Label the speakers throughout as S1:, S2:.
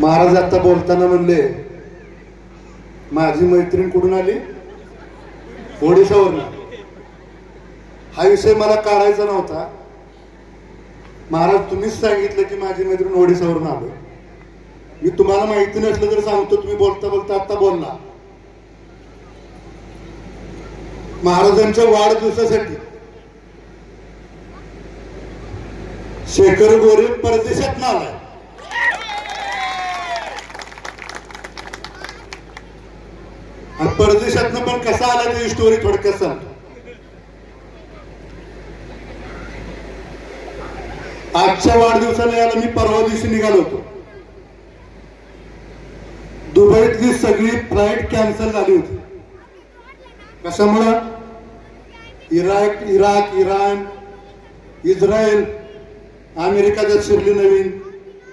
S1: महाराज आता बोलताना म्हणले माझी मैत्रीण कुठून आली? ओडिशावरून हा विषय मला काढायचा नव्हता. महाराज तुम्हीच सांगितलं की माझी मैत्रीण ओडिशावरून आलो. मी तुम्हाला माहिती नसलं तर सांगतो तुम्ही बोलता बोलता आता बोलला. महाराजांच्या वाढदिवसासाठी शेखर गोरे परदेशात आलाय. आणि परदेशातनं पण कसा आला त्याची स्टोरी थोडक्यात सांगतो आजच्या वाढदिवसाला याला मी परवा दिवशी निघालो होतो. दुबईतली सगळी फ्लाईट कॅन्सल झाली होती. कशामुळं? Iraq Iraq Iran Israel America त्यात शिरली नवीन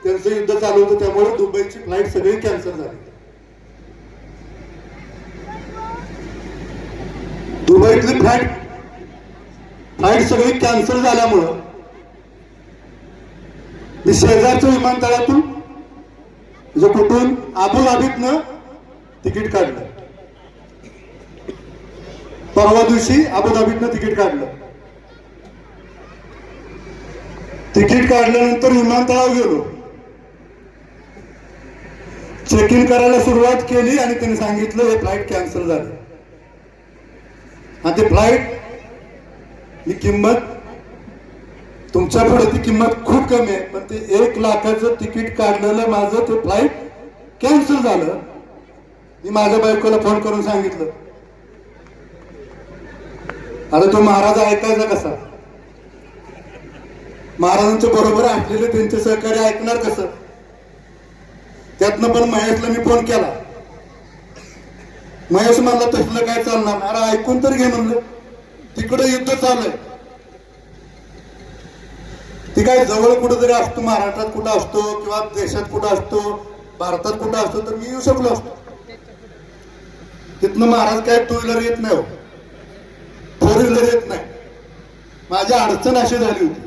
S1: त्यांचं युद्ध चालू होतं त्यामुळे दुबईची फ्लाईट सगळी कॅन्सल झाली. दुबईतली फ्लाईट फ्लाईट सगळी कॅन्सल झाल्यामुळं मी शेजारच्या विमानतळातून जो कुठून अबुधाबीतनं तिकीट काढलं. परवा दिवशी अबुधाबीतनं तिकीट काढलं. तिकीट काढल्यानंतर विमानतळावर गेलो. चेक इन करायला सुरुवात केली आणि त्यांनी सांगितलं हे फ्लाईट कॅन्सल झाली. आणि ती फ्लाईट ही किंमत तुमच्यापुढे ती किंमत खूप कमी आहे. पण ते एक लाखाचं तिकीट काढलेलं माझं ते फ्लाईट कॅन्सल झालं. मी माझ्या बायकोला फोन करून सांगितलं. आता तो महाराज ऐकायचा कसा? महाराजांच्या बरोबर असलेले त्यांचे सहकार्य ऐकणार कसं? त्यातनं पण महेशला मी फोन केला. महेश म्हणला तसलं काय चालणार अरे ऐकून तर घे म्हणलं. तिकडे युद्ध चाललंय. ती काय जवळ कुठेतरी असतो महाराष्ट्रात कुठं असतो किंवा देशात कुठं असतो भारतात कुठं असतो तर मी येऊ शकलो असतो. तिथनं महाराज काय टू व्हीलर येत नाही हो. फोर व्हीलर येत नाही. माझी अडचण अशी झाली होती.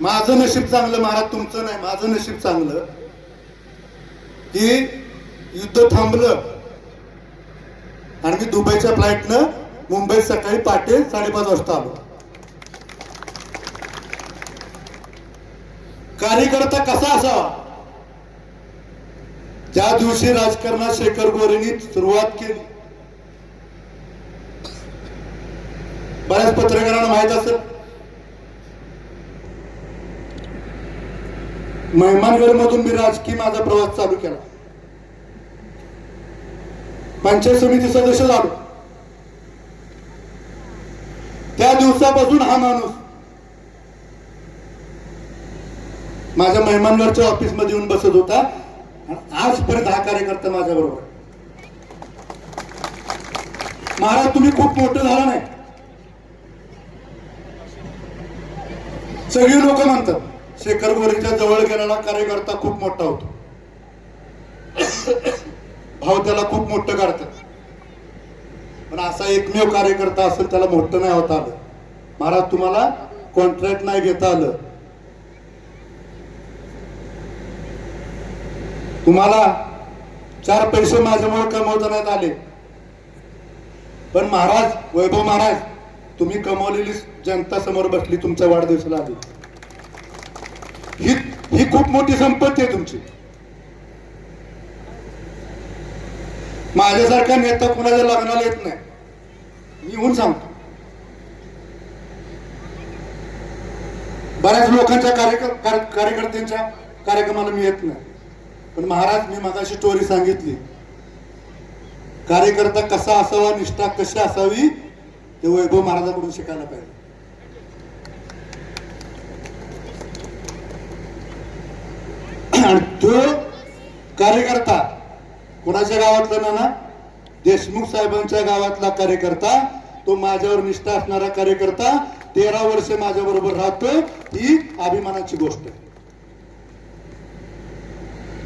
S1: माझं नशीब चांगलं महाराज तुमचं नाही माझं नशीब चांगलं की युद्ध थांबलं. आणि मी दुबईच्या फ्लाईटनं मुंबईत सकाळी पहाटे साडेपाच वाजता आलो. कार्यकर्ता कसा असावा? ज्या दिवशी राजकारणात शेखर गोरेंनी सुरुवात केली. बऱ्याच पत्रकारांना माहीत असेल. मेहमानगड मधून मी राजकीय माझा प्रवास चालू केला. पंचायत समिती सदस्य झालो. त्या दिवसापासून हा माणूस माझ्या मेहमानगडच्या ऑफिसमध्ये येऊन बसत होता. आजपर्यंत हा कार्यकर्ता माझ्या बरोबर महाराज तुम्ही खूप मोठं झाला नाही. सगळी लोक म्हणतात शेखर गोरेच्या जवळ गेलेला कार्यकर्ता खूप मोठा होतो. भाव त्याला खूप मोठं काढतात पण असा एकमेव कार्यकर्ता असेल त्याला मोठं नाही होता आलं. महाराज तुम्हाला कॉन्ट्रॅक्ट नाही घेता आलं. तुम्हाला चार पैसे माझ्यामुळे कमवता नाहीत आले. पण महाराज वैभव महाराज तुम्ही कमवलेली जनता समोर बसली तुमच्या वाढदिवसाला आली. ही ही खूप मोठी संपत्ती आहे तुमची. माझ्यासारखा नेता कुणाच्या लग्नाला येत नाही? मी होऊन सांगतो. बऱ्याच लोकांच्या कार्य- कार्यकर्त्यांच्या कार्यक्रमाला मी येत नाही. पण महाराज मी मगाशी स्टोरी सांगितली. कार्यकर्ता कसा असावा निष्ठा कशी असावी ते वैभव महाराजाकडून शिकायला पाहिजे. आणि तो कार्यकर्ता कोणाच्या गावातला ना ना देशमुख साहेबांच्या गावातला कार्यकर्ता. तो माझ्यावर निष्ठा असणारा कार्यकर्ता. तेरा वर्ष माझ्या बरोबर राहतो ही अभिमानाची गोष्ट आहे.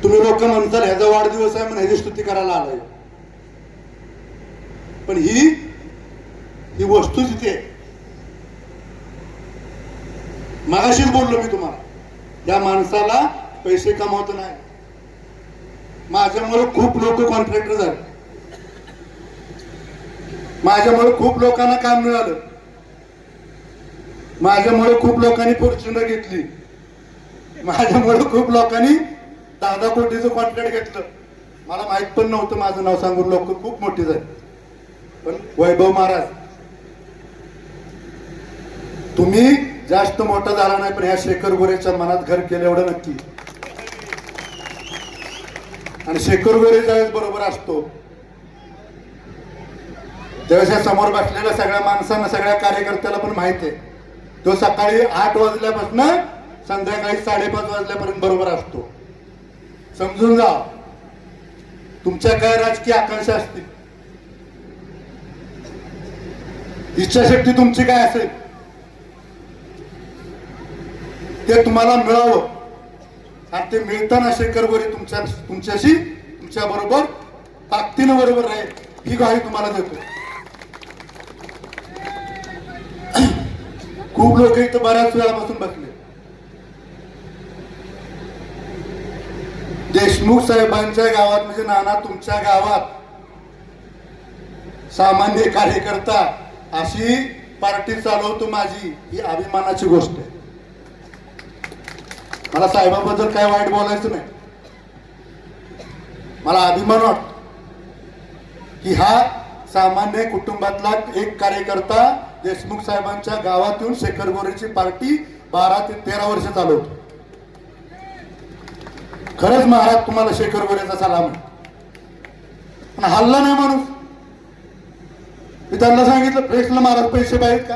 S1: तुम्ही लोक म्हणताल ह्याचा वाढदिवस आहे म्हणून ह्याची स्तुती करायला आलाय. पण ही ही वस्तू तिथे मागाशीच बोललो मी तुम्हाला या माणसाला पैसे कमावत नाही. माझ्यामुळे खूप लोक कॉन्ट्रॅक्टर झाले. माझ्यामुळे खूप लोकांना काम मिळालं. माझ्यामुळे खूप लोकांनी फॉर्च्युनर घेतली. माझ्यामुळे खूप लोकांनी दहा दहा कोटीचं कॉन्ट्रॅक्ट घेतलं. मला माहीत पण नव्हतं माझं नाव सांगून लोक खूप मोठी झाली. पण वैभव महाराज तुम्ही जास्त मोठा झाला नाही पण ह्या शेखर गोरेच्या मनात घर केलं एवढं नक्की. आणि शेखर वगैरे ज्यावेळेस बरोबर असतो त्यावेळेस या समोर बसलेल्या सगळ्या माणसांना सगळ्या कार्यकर्त्याला पण माहीत आहे. तो सकाळी आठ वाजल्यापासून संध्याकाळी साडेपाच वाजल्यापर्यंत बरोबर असतो. समजून जा तुमच्या काय राजकीय आकांक्षा असतील? इच्छाशक्ती तुमची काय असेल? ते तुम्हाला मिळावं. आणि ते मिळताना शेखर गोरे तुमच्या तुमच्याशी तुमच्या बरोबर ताकदीनं बरोबर राहील ही ग्वाही तुम्हाला देतो. खूप लोक इथं बऱ्याच वेळापासून बसले. देशमुख साहेबांच्या गावात म्हणजे नाना तुमच्या गावात सामान्य कार्यकर्ता अशी पार्टी चालवतो माझी ही अभिमानाची गोष्ट आहे. मला साहेबाबद्दल काय वाईट बोलायचं नाही. मला अभिमान वाटतो की हा सामान्य कुटुंबातला एक कार्यकर्ता देशमुख साहेबांच्या गावातून शेखर गोरेची पार्टी बारा ते तेरा वर्ष चालवतो खरंच महाराज तुम्हाला शेखर गोरेचा सलाम पण हल्ला नाही माणूस. मी त्यांना सांगितलं प्रेसला महाराज पैसे पाहिजेत का?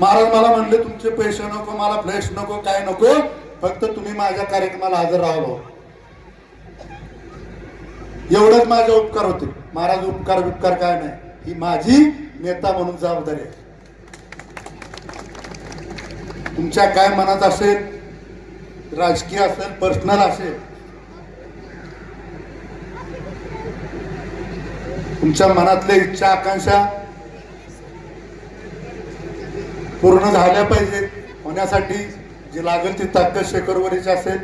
S1: महाराज मला म्हणले तुमचे पैसे नको मला फ्लेक्स नको काय नको फक्त तुम्ही माझ्या कार्यक्रमाला हजर राहावं एवढंच माझे उपकार होते. महाराज उपकार उपकार काय नाही. ही माझी नेता म्हणून जबाबदारी आहे. तुमच्या काय मनात असेल राजकीय असेल पर्सनल असेल तुमच्या मनातल्या इच्छा आकांक्षा पूर्ण झाल्या पाहिजेत. होण्यासाठी जी लागेल ती ताकद शेखरवरीची असेल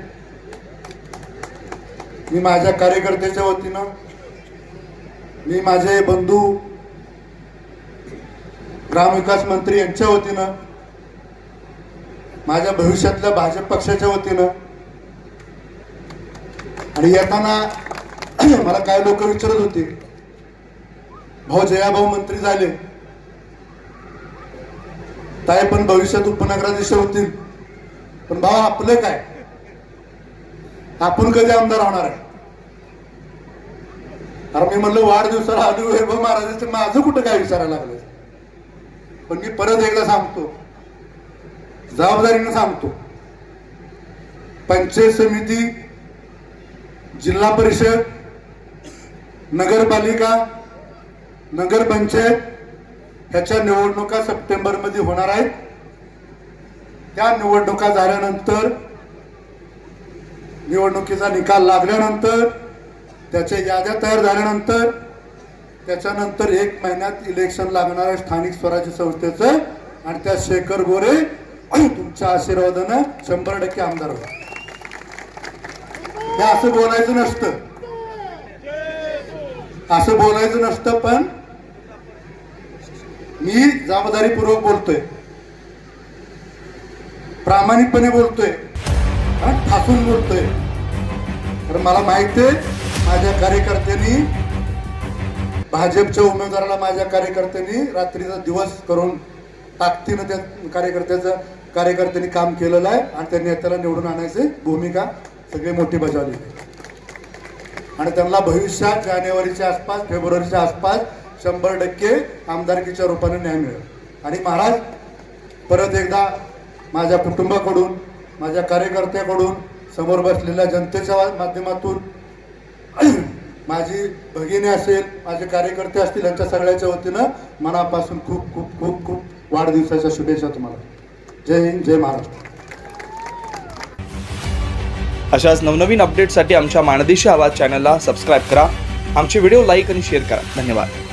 S1: मी माझ्या कार्यकर्त्याच्या वतीनं मी माझे बंधू ग्रामविकास मंत्री यांच्या वतीनं माझ्या भविष्यातल्या भाजप पक्षाच्या वतीनं आणि येताना मला काय लोक विचारत होते भाऊ जयाभाऊ मंत्री झाले. ताई पण भविष्यात उपनगराध्यक्ष होतील. पण भाऊ आपलं काय? आपण कधी आमदार होणार आहे? अरे मी म्हणलं वाढदिवसाला आधी वैभव महाराजांचं माझं कुठं काय विचारायला लागलं? पण मी परत एकदा सांगतो. जबाबदारीनं सांगतो. पंचायत समिती जिल्हा परिषद नगरपालिका नगरपंचायत त्याच्या निवडणुका सप्टेंबरमध्ये होणार आहेत. त्या निवडणुका झाल्यानंतर निवडणुकीचा निकाल लागल्यानंतर त्याच्या याद्या तयार झाल्यानंतर त्याच्यानंतर एक महिन्यात इलेक्शन लागणार आहे स्थानिक स्वराज्य संस्थेचं आणि त्या शेखर गोरे तुमच्या आशीर्वादानं शंभर टक्के आमदार होईल हे असं बोलायचं नसतं. असं बोलायचं नसतं पण मी जबाबदारीपूर्वक बोलतोय. प्रामाणिकपणे बोलतोय. ठासून बोलतोय. तर मला माहीत आहे माझ्या कार्यकर्त्यांनी भाजपच्या उमेदवाराला माझ्या कार्यकर्त्यांनी रात्रीचा दिवस करून ताकदीनं त्या कार्यकर्त्याचं कार्यकर्त्यांनी काम केलेलं आहे आणि त्या नेत्याला निवडून आणायची भूमिका सगळी मोठी बजावली. आणि त्यांना भविष्यात जानेवारीच्या आसपास फेब्रुवारीच्या आसपास शंभर टक्के आमदारकीच्या रूपाने न्याय मिळेल. आणि महाराज परत एकदा माझ्या कुटुंबाकडून माझ्या कार्यकर्त्याकडून समोर बसलेल्या जनतेच्या माध्यमातून माझी भगिनी असेल माझे कार्यकर्ते असतील यांच्या सगळ्याच्या वतीनं मनापासून खूप खूप खूप खूप वाढदिवसाच्या शुभेच्छा तुम्हाला. जय हिंद जय महाराष्ट्र.
S2: अशाच नवनवीन अपडेटसाठी आमच्या माणदेशी आवाज चॅनलला सबस्क्राईब करा. आमचे व्हिडिओ लाईक आणि शेअर करा. धन्यवाद.